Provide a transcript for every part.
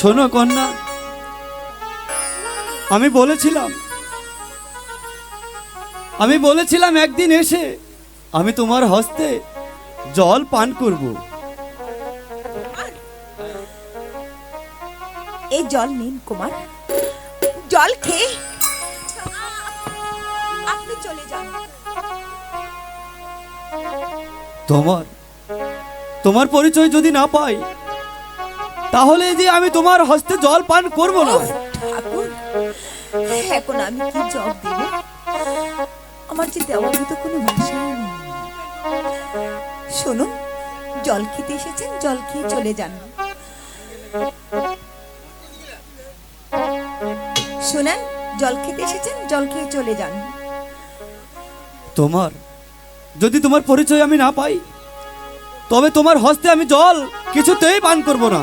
শোনো কন্যা আমি বলেছিলাম আমি বলেছিলাম একদিন এসে আমি তোমার হস্তে জল পান করব। এই জল নিন কুমার জল খেয়ে আপনি চলে যান। তোমার তোমার পরিচয় যদি না পাই তাহলে যে আমি তোমার হস্তে জল পান করব না। ঠাকুর এখন আমি কি জব দেব? আমার যে দেওয়ার মতো কোনো ভাষাই নেই। শুনুন জল খেতে এসেছেন জল খেয়ে চলে যান। শুনেন জল খেতে এসেছেন জল খেয়ে চলে যান। তোমার যদি তোমার পরিচয় আমি না পাই তবে তোমার হস্তে আমি জল কিছুতেই পান করব না।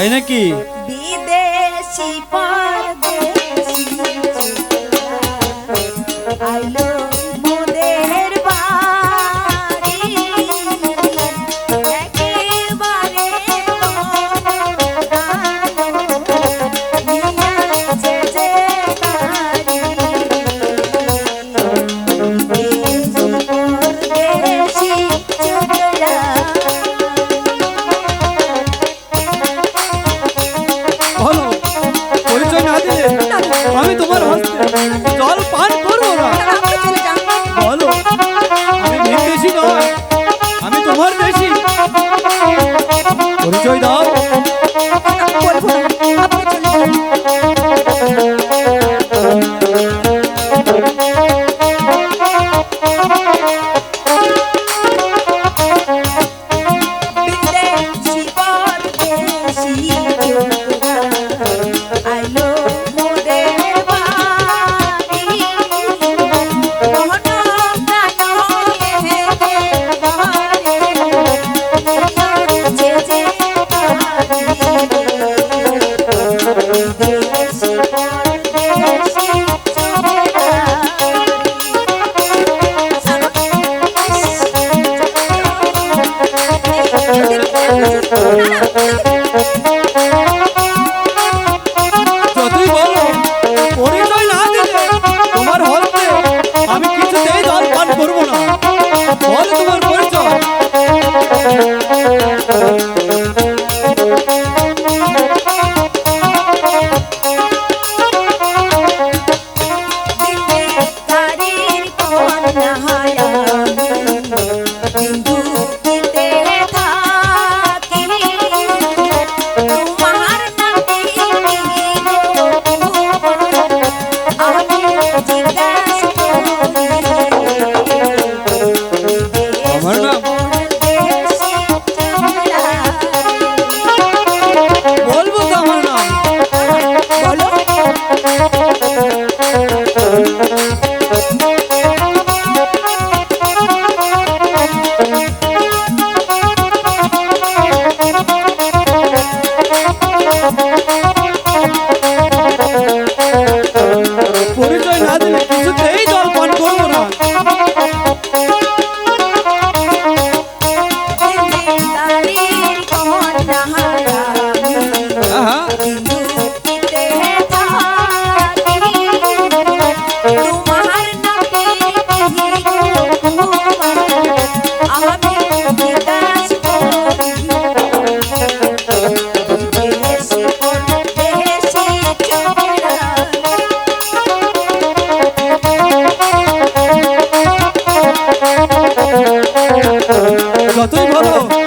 তাই নাকি? বিদেশি পর পরিচয় দাও বলব না Oh.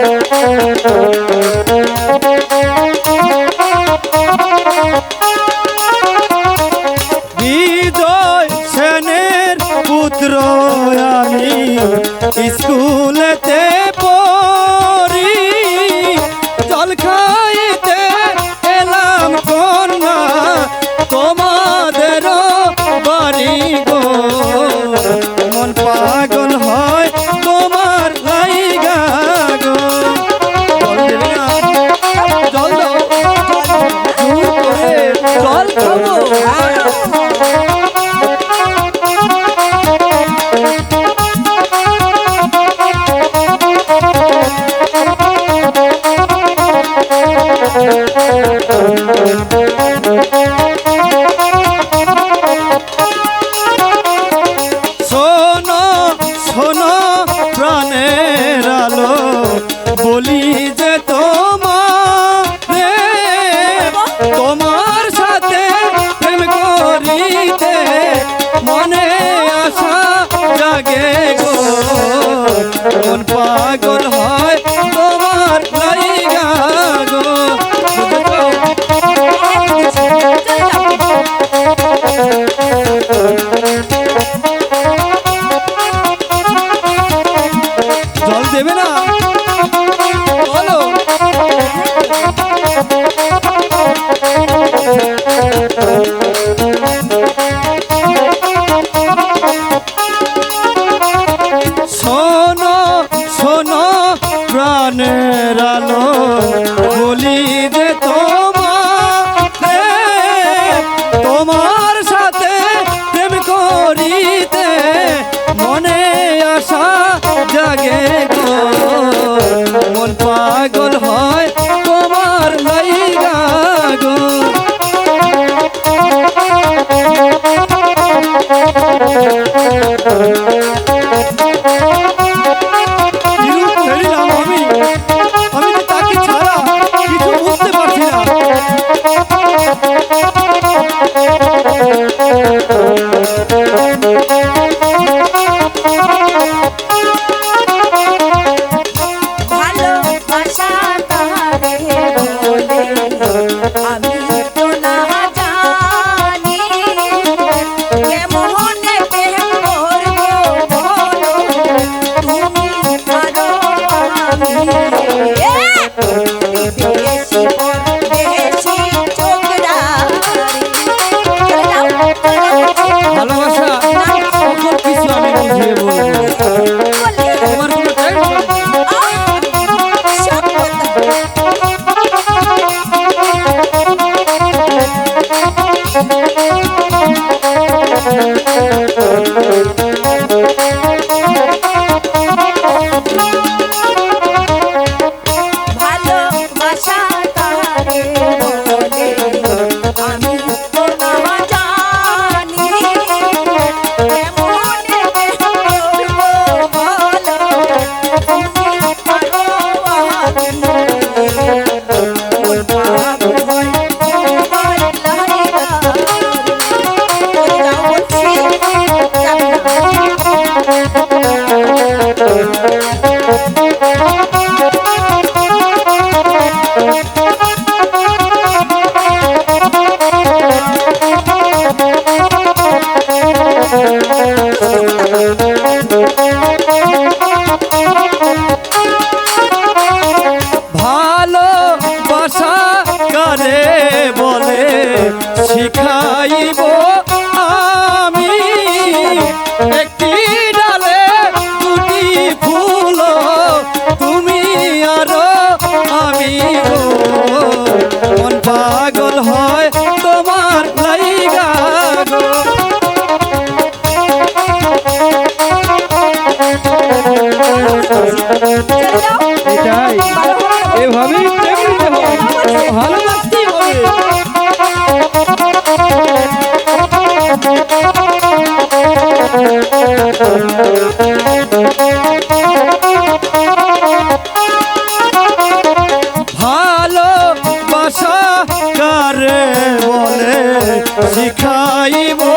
Thank you. মনের আলো শিখাইবো